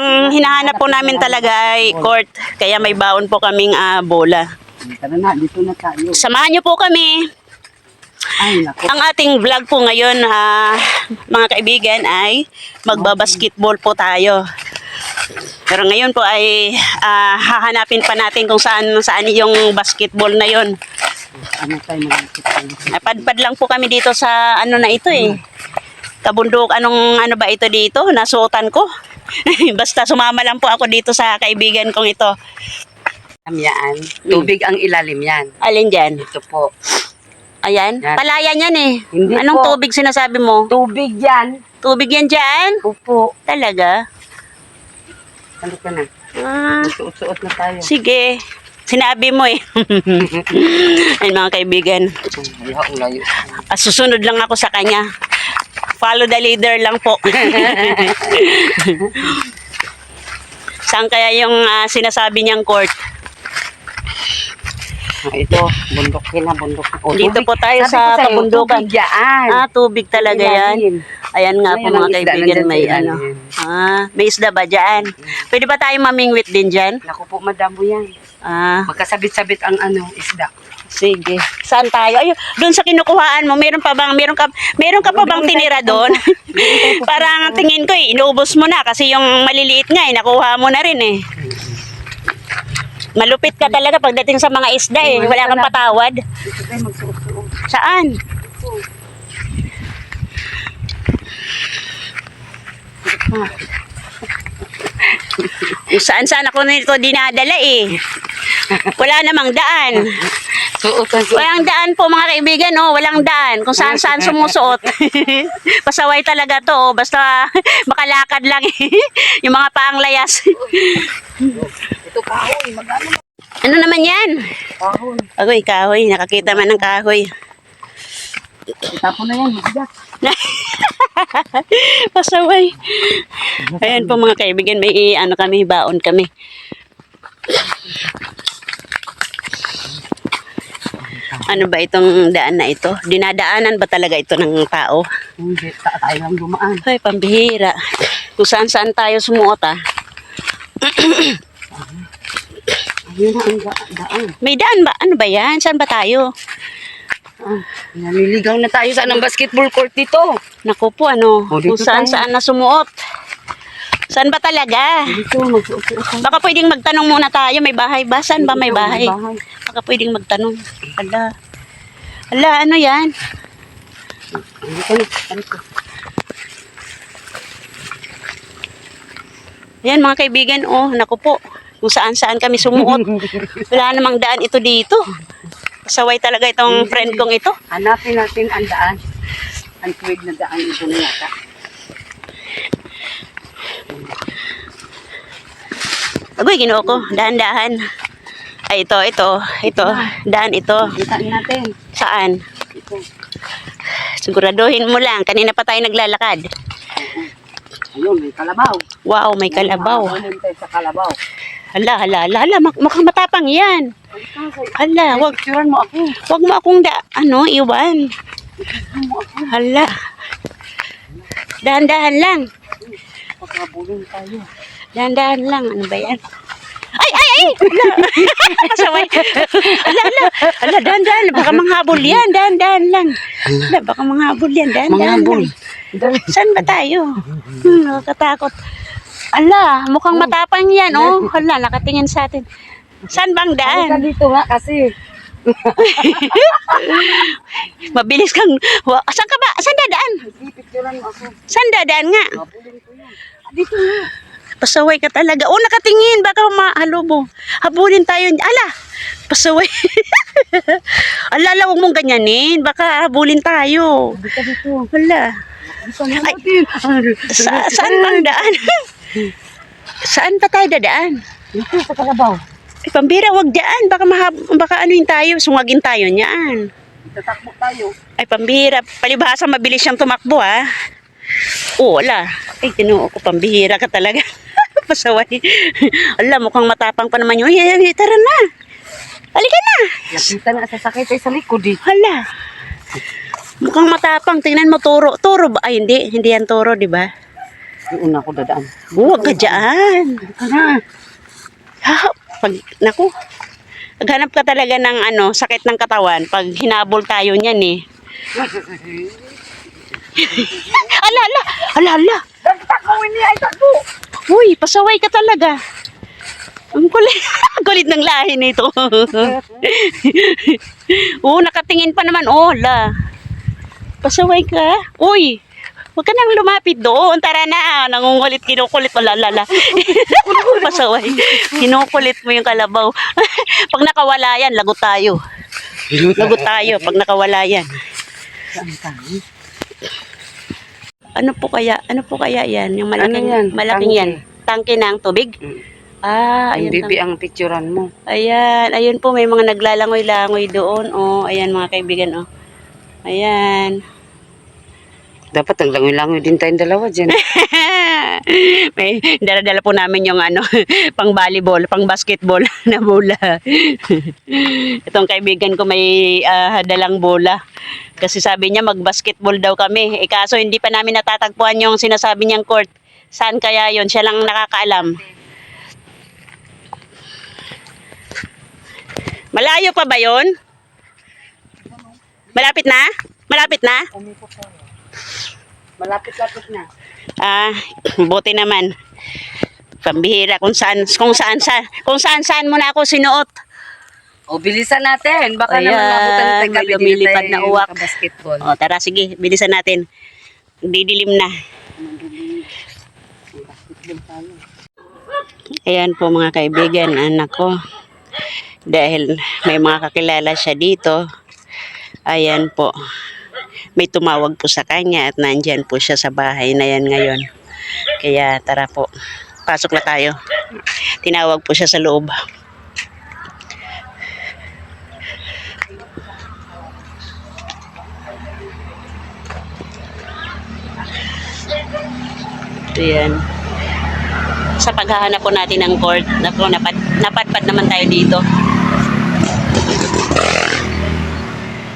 Ang hinahanap po namin talaga ay court. Kaya may baon po kaming ah, bola. Tara na, dito na tayo. Samahan niyo po kami. Ay. Ang ating vlog po ngayon, ah, mga kaibigan, ay magbabasketball po tayo. Pero ngayon po ay ah, hahanapin pa natin kung saan saan yung basketball na yon. Ano tayo? Napadpad lang po kami dito sa ano na ito eh. Kabundok, anong ano ba ito dito? Nasuotan ko. Basta sumama lang po ako dito sa kaibigan kong ito. Yan. Tubig ang ilalim yan. Alin dyan? Ito po. Ayan. Yan. Palayan yan eh. Hindi Anong po. tubig sinasabi mo? Tubig yan. Tubig yan dyan? Opo. Talaga? Halika na. Ah, Suot-suot na tayo. sige. Sinabi mo eh. Ayun mga kaibigan. Layo. Ah, susunod lang ako sa kanya. Follow the leader lang po. Saan kaya yung ah, sinasabi niyang court? Ah, Ito, bundok yun na, bundok. O, Dito tubig. po tayo Sabi sa ko sa'yo, kabundukan. Tubig yan. Ah, tubig talaga yan. Ilalim. Ayan nga po Ayan, mga ang isda kaibigan, nandyan may sa ano. ilalim. Ah, may isda ba dyan? Pwede ba tayo mamingwit din dyan? Naku po, madamo yan. Ah, Magkasabit-sabit ang ano, isda. Sige. Saan tayo? Ayun, doon sa kinukuhaan mo, meron pa bang, meron ka, meron ka pa bang tinira doon? Parang tingin ko eh, inubos mo na kasi yung maliliit nga eh, nakuha mo na rin eh. Malupit ka talaga pagdating sa mga isda eh, wala kang patawad. Saan? Saan saan ako nito dinadala eh. Wala namang daan. Suotan ko. Walang daan po mga kaibigan, oh, walang daan. Kung saan saan sumusuot. Pasaway talaga to, oh. basta makalakad lang eh. Yung mga paanglayas. Ito kahoy, magano ano naman yan? kahoy. Agoy, kahoy. Nakakita man ng kahoy. Itapo na yan, magdat. Pasaway. Ayan po mga kaibigan, may ano kami, baon kami. Ano ba itong daan na ito? Dinadaanan ba talaga ito ng tao? Hindi, ta tayo lang dumaan. Ay, pambihira. Kung saan saan tayo sumuot ah. Ayun na ang da- daan. May daan ba? Ano ba yan? Saan ba tayo? Ah, naliligaw na tayo sa ng basketball court dito. Naku po, ano? O, dito Kung saan tayo. saan na sumuot. Saan ba talaga? Dito. Baka pwedeng magtanong muna tayo. May bahay ba? Saan ba may bahay? Baka pwedeng magtanong. Ala. Ala, ano yan? Dito na, dito. Yan mga kaibigan, oh, naku po. Kung saan saan kami sumuot. Wala namang daan ito dito. Pasaway talaga itong friend kong ito. Hanapin natin ang daan. Ang tuwid na daan ito na Agoy, ginoo ko. Dahan-dahan. Ay, ito, ito. Ito. Daan ito. Kita natin. Saan? Ito. Siguraduhin mo lang. Kanina pa tayo naglalakad. Ayun, may kalabaw. Wow, may kalabaw. Ayun tayo sa kalabaw. Hala, hala, hala, hala. mak- Mukhang matapang yan. Hala, wag, mo ako. wag mo akong da, ano, iwan. Hala. Dahan-dahan lang. Pagkabulin tayo. Dahan-dahan lang. Ano ba yan? Ay, ay, ay! Hala. Pasaway. Hala, hala. Hala, dahan-dahan. Baka manghabol yan. Dahan-dahan lang. Hala, baka manghabol yan. Dahan-dahan Manghabol. lang. Saan ba tayo? Hmm, nakakatakot. Ala, mukhang matapang yan, oh. Hala, nakatingin sa atin. Saan bang Halika daan? dito nga kasi. Mabilis kang... Wa, saan ka ba? Saan dadaan? Picturean mo ako. Saan dadaan nga? Mabulin ko. Dito nga. Pasaway ka talaga. Oh, nakatingin. Baka mahalubo. Habulin tayo. Ala! Pasaway. Ala, ala, huwag mong ganyanin. Baka habulin tayo. Wala. Ay. Sa, saan bang daan? saan pa tayo dadaan? Dito sa kalabaw. Ay, pambira, wag dyan. Baka, mahab baka anuin tayo. Sungagin tayo niyan. Tatakbo tayo. Ay, pambira. Palibhasa, mabilis siyang tumakbo, ha? Oo, wala. Ay, tinuo ko, pambihira ka talaga. Pasaway. Ala, mukhang matapang pa naman yun. Ay, ay, tara na. Halika na. Nakita na sasakay tayo sa likod eh. Hala. Mukhang matapang. Tingnan mo, turo. Turo ba? Ay, hindi. Hindi yan turo, di ba? Yung una ko dadaan. Huwag ka dyan. Ka na. Ha, pag, naku, naghanap ka talaga ng ano, sakit ng katawan pag hinabol tayo niyan eh. ala, ala, ala, ala. Takawin niya ito po. Uy, pasaway ka talaga. Ang kulit, kulit ng lahi nito. Oo, nakatingin pa naman. Oh, la. Pasaway ka. Uy, huwag ka nang lumapit doon. Tara na. Nangungulit, kinukulit. Wala, la, la. Pasaway. Kinukulit mo yung kalabaw. Pag nakawala yan, lagot tayo. Lagot tayo pag nakawala yan. Saan tayo? Ano po kaya? Ano po kaya yan? Yung malaking, Ano yan? malaking Tangke. yan. Tangke ng tubig? Mm. Ah, Ang ayan. bibi ang picturean mo. Ayan, ayun po, may mga naglalangoy-langoy doon. Oh, ayan mga kaibigan, oh. Ayan. Dapat naglangoy-langoy din tayong dalawa dyan. may dala-dala po namin yung ano, pang volleyball, pang basketball na bola. Itong kaibigan ko may ah, dalang bola. Kasi sabi niya mag-basketball daw kami. Eh kaso hindi pa namin natatagpuan yung sinasabi niyang court. Saan kaya yon Siya lang nakakaalam. Malayo pa ba yon? Malapit na? Malapit na? Malapit-lapit na. Ah, buti naman. Pambihira kung saan kung saan sa kung saan saan mo na ako sinuot. O, bilisan natin. Baka Ayan, naman mabutan tayo gabi lumilipad na uwak. basketball. O, tara sige, bilisan natin. Didilim na. Ayan po mga kaibigan, anak ko. Dahil may mga kakilala siya dito. Ayan po. May tumawag po sa kanya at nandyan po siya sa bahay na yan ngayon. Kaya tara po. Pasok na tayo. Tinawag po siya sa loob. Ayan. Sa paghahanap po natin ng court, naku, napad, napadpad naman tayo dito.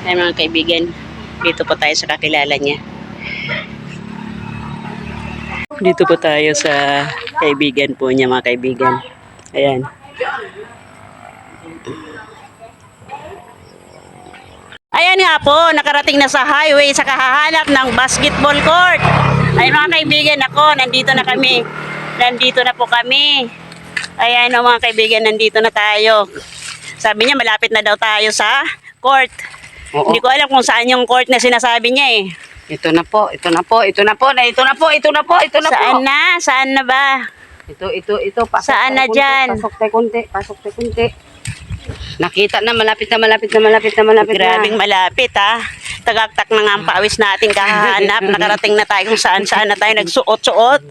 Ayan mga kaibigan, dito po tayo sa kakilala niya. Dito po tayo sa kaibigan po niya mga kaibigan. Ayan. Ayan nga po, nakarating na sa highway sa kahahanap ng basketball court. Ay mga kaibigan, ako, nandito na kami. Nandito na po kami. Ayan o mga kaibigan, nandito na tayo. Sabi niya, malapit na daw tayo sa court. Oo. Hindi ko alam kung saan yung court na sinasabi niya eh. Ito na po, ito na po, ito na po, na ito na po, ito na po, ito na Saan po. na? Saan na ba? Ito, ito, ito. Pasok Saan na kunti, dyan? Pasok tayo kunti, pasok tayo kunti. Nakita na, malapit na, malapit na, malapit na, malapit Grabing na. malapit ha. Tagaktak na nga ang pawis natin kahanap. Nakarating na tayo kung saan saan na tayo nagsuot-suot.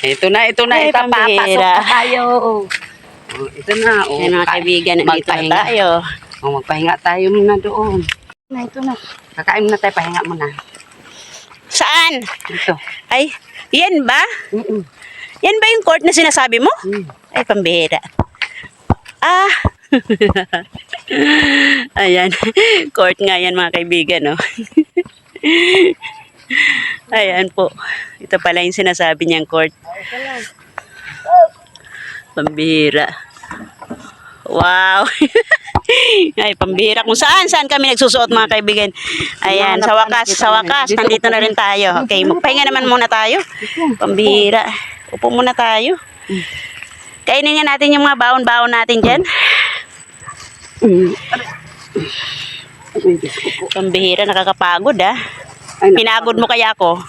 Ito na, ito na, Ay, ito, papasok pambihira. na tayo. Oh, ito na, oh. Ayan mga ka- kaibigan, nandito na magpahinga. tayo. Oh, magpahinga tayo muna doon. Na, ito na. Kakain muna tayo, pahinga muna. Saan? Dito. Ay, yan ba? Mm-mm. Yan ba yung court na sinasabi mo? Mm. Ay, pambihira. Ah. Ayan. Court nga yan mga kaibigan, no? Ayan po. Ito pala yung sinasabi niyang court. Pambihira. Wow. Ay, pambihira. Kung saan, saan kami nagsusuot mga kaibigan. Ayan, sa wakas, sa wakas, nandito na rin tayo. Okay, magpahinga naman muna tayo. Pambihira. Upo muna tayo. Kainin nga natin yung mga baon-baon natin dyan. Mm. Ay. Pambihira, nakakapagod ah. Ay. Pinagod mo kaya ako.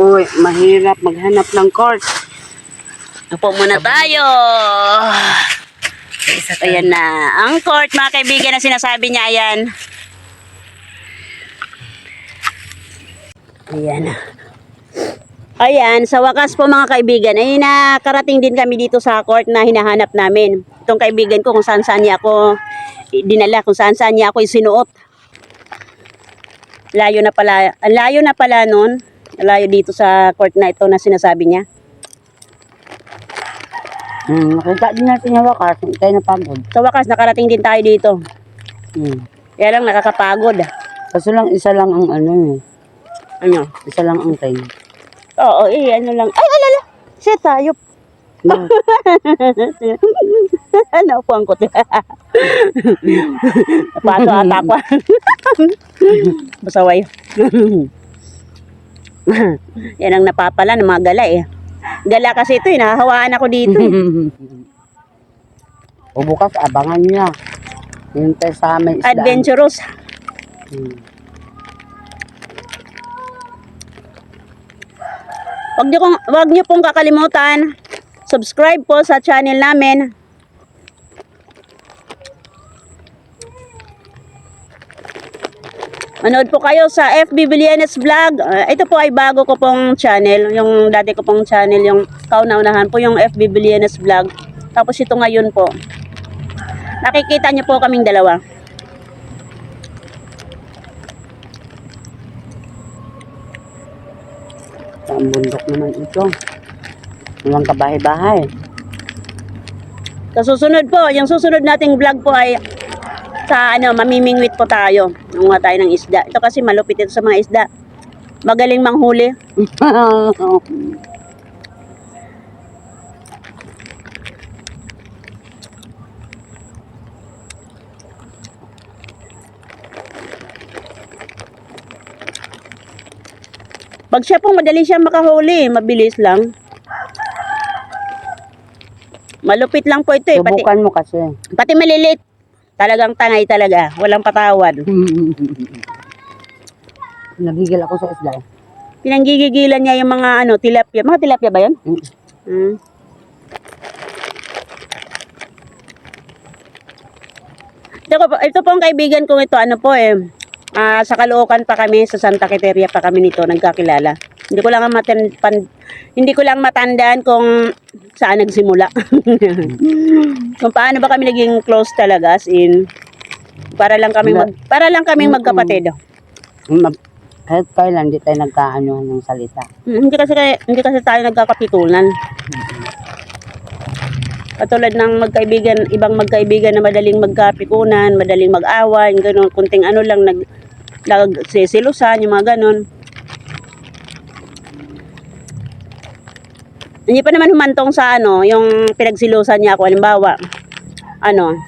Uy, mahirap maghanap ng court. Upo muna tayo. Ayan na. Ang court, mga kaibigan, na sinasabi niya, ayan. Ayan. Ayan, sa wakas po mga kaibigan, ay nakarating din kami dito sa court na hinahanap namin. Itong kaibigan ko kung saan saan niya ako dinala, kung saan saan niya ako isinuot. Layo na pala, ang layo na pala nun, layo dito sa court na ito na sinasabi niya. Hmm, nakita din natin yung wakas. Hindi tayo napagod. Sa wakas, nakarating din tayo dito. Hmm. Kaya lang nakakapagod. Kaso lang, isa lang ang ano eh. Ano? Isa lang ang time. Oo, eh, ano lang. Ay, alala! Shit, hayop. Ba- Naupuan ko. Napato ata ko. Basaway. Yan ang napapala ng mga gala eh. Gala kasi ito eh, ako dito eh. o bukas, abangan niya. Hintay sa isdaan. Adventurous. Hmm. Wag niyo, kong, wag niyo pong kakalimutan, subscribe po sa channel namin. Manood po kayo sa FB Villanes Vlog. Ah, ito po ay bago ko pong channel. Yung dati ko pong channel, yung kauna-unahan po yung FB Villanes Vlog. Tapos ito ngayon po. Nakikita niyo po kaming dalawa. Sa bundok naman ito. Walang kabahay-bahay. Sa susunod po, yung susunod nating vlog po ay sa ano, mamimingwit po tayo. Nanguha tayo ng isda. Ito kasi malupit ito sa mga isda. Magaling manghuli. Pag siya pong madali siya makahuli, mabilis lang. Malupit lang po ito eh. Pati, Subukan mo kasi. pati maliliit. Talagang tangay talaga. Walang patawad. Nagigil ako sa isda. eh. Pinanggigigilan niya yung mga ano, tilapia. Mga tilapia ba yun? Mm. Hmm. Ito, po- ito po ang kaibigan kong ito, ano po eh, ah, sa Caloocan pa kami, sa Santa Quiteria pa kami nito, nagkakilala. Hindi ko lang matan, pan, hindi ko lang matandaan kung saan nagsimula. kung paano ba kami naging close talaga, as in, para lang kami mag, para lang kami magkapatid. Ma- Kahit kailan, di tayo nagkaano ng salita. Hmm, Hindi kasi hindi kasi tayo nagkakapitulan. Katulad ng magkaibigan, ibang magkaibigan na madaling magkapikunan, madaling mag-away, gano'n, kunting ano lang nag nagsisilusan, yung mga gano'n. Hindi pa naman humantong sa ano, yung pinagsilusan niya ako, halimbawa, ano,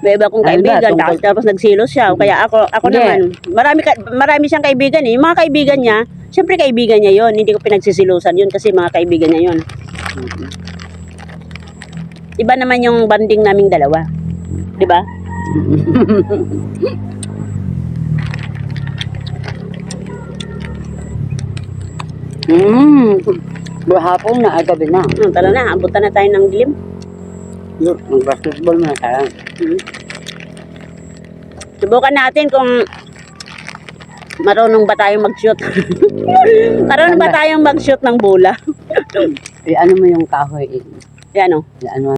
may iba kong Ano kaibigan, tungkol- tapos, tapos nagsilos siya. Kaya ako, ako Hindi. naman, marami, ka, marami siyang kaibigan eh. Yung mga kaibigan niya, syempre kaibigan niya yon Hindi ko pinagsisilusan yun kasi mga kaibigan niya yon Iba naman yung banding naming dalawa. Di ba? Hmm. Hapon na, ay gabi na. Hmm, tara na, abutan na tayo ng dilim. Look, Mag-basketball muna tayo. Hmm. Subukan natin kung marunong ba tayong mag-shoot. marunong ba tayong mag-shoot ng bola? Eh, ano mo yung kahoy? Eh, Yan o. ano